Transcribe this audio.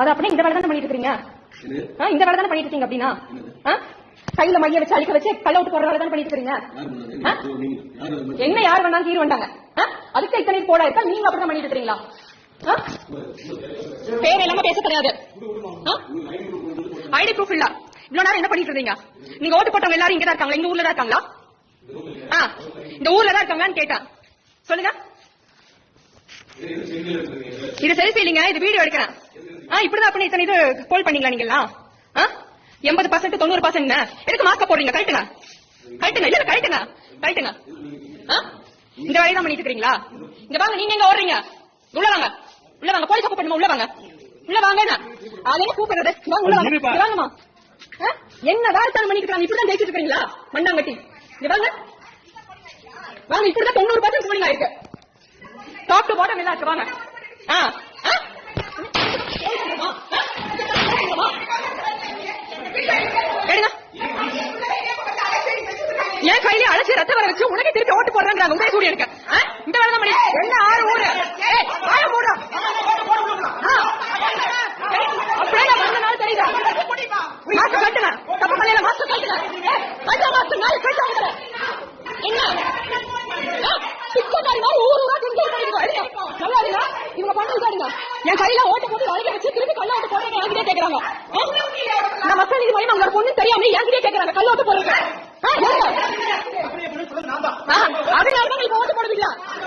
அது அப்படியே இந்த வேலை தானே பண்ணிட்டு இருக்கீங்க இந்த வேலை தானே பண்ணிட்டு இருக்கீங்க அப்படின்னா? கையில மைய வச்சு அழிக்க வச்சு கல்ல விட்டு போற வேலை தானே பண்ணிட்டு இருக்கீங்க? என்ன யார் வேணாலும் தீர் வந்தாங்க? அதுக்கு இத்தனை போடா இருக்கா? நீங்க அப்படிதான் பண்ணிட்டு இருக்கீங்களா? பேர் எல்லாமே பேச தெரியாது ஐடி ப்ரூஃப் இல்ல. இவ்வளவு நேரம் என்ன பண்ணிட்டு இருந்தீங்க? நீங்க ஓட்டு போட்டவங்க எல்லாரும் இங்க தான் இருக்காங்களா? இந்த ஊர்ல தான் இருக்காங்களா இந்த ஊர்ல தான் இருக்காங்களான்னு கேட்டேன். சொல்லுங்க. இது செல்ஃபி இல்லைங்க இது வீடியோ எடுக்கிறேன். இப்படிதான் அப்படி இத்தனை இது போல் பண்ணீங்களா நீங்கலாம் ஆ? எண்பது பர்சன்ட் தொண்ணூறு பர்சன்ட் எதுக்கு மாஸ்க் போடுறீங்க? கரெக்டுங்க கரெக்டுங்க இல்ல கரெக்டுங்க கரெக்டுங்க இந்த வேலையை தான் பண்ணிட்டு இருக்கீங்களா இங்க வாங்க நீங்க எங்க ஓடுறீங்க? உள்ள வாங்க. உள்ள வாங்க. போலீஸ் பண்ணுமா உள்ள வாங்க. உள்ள வாங்க அது என்ன கூப்பிடுறது. வாங்க உள்ள வாங்க. வாங்கம்மா? என்ன வேலைத்தான் பண்ணிட்டு இருக்காங்க இப்படிதான் ஜெயிச்சிட்டு இருக்கீங்களா மண்ணாங்கட்டி. இங்க வாங்க. வாங்க இப்படிதான் தொண்ணூறு பர்சன்ட் போலிங் ஆயிருக்கு. டாப் டு பாட்டம் எல்லாம் இருக்கு. வாங்க. ஆ. என் கையில அழைச்சி ரத்த வர வச்சு உனக்கு திருப்பி ஓட்டு போடுறாங்க உங்க சூரிய இருக்கு இந்த வேலை தான் என்ன ஆறு ஊரு? வாயை. ஏய், அப்படியே வந்த நாள் தெரியுதா? மாஸ்க் கட்டுங்க. தப்பு பண்ணல மாஸ்க் கட்டுங்க. கட்டா நாளை கட்டா வந்துடுறேன் என்ன? ஆ, பிச்சைக்காரி மாதிரி ஊர் ஊரா கிடைக்குது அடிங்க நல்லா இருங்க இவங்க பண்ணது பாருங்க என் கையில ஓட்டு போட்டு அழைக்க வச்சு திருப்பி கல்ல ஓட்டு போடுறேன் என்கிட்டே கேக்குறாங்க? நான் நீதி மையம் அங்க பொண்ணு தெரியாம என்கிட்டே கேக்குறாங்க. கல்ல ஓட்டு போடுறேன் Hey, hey, hey.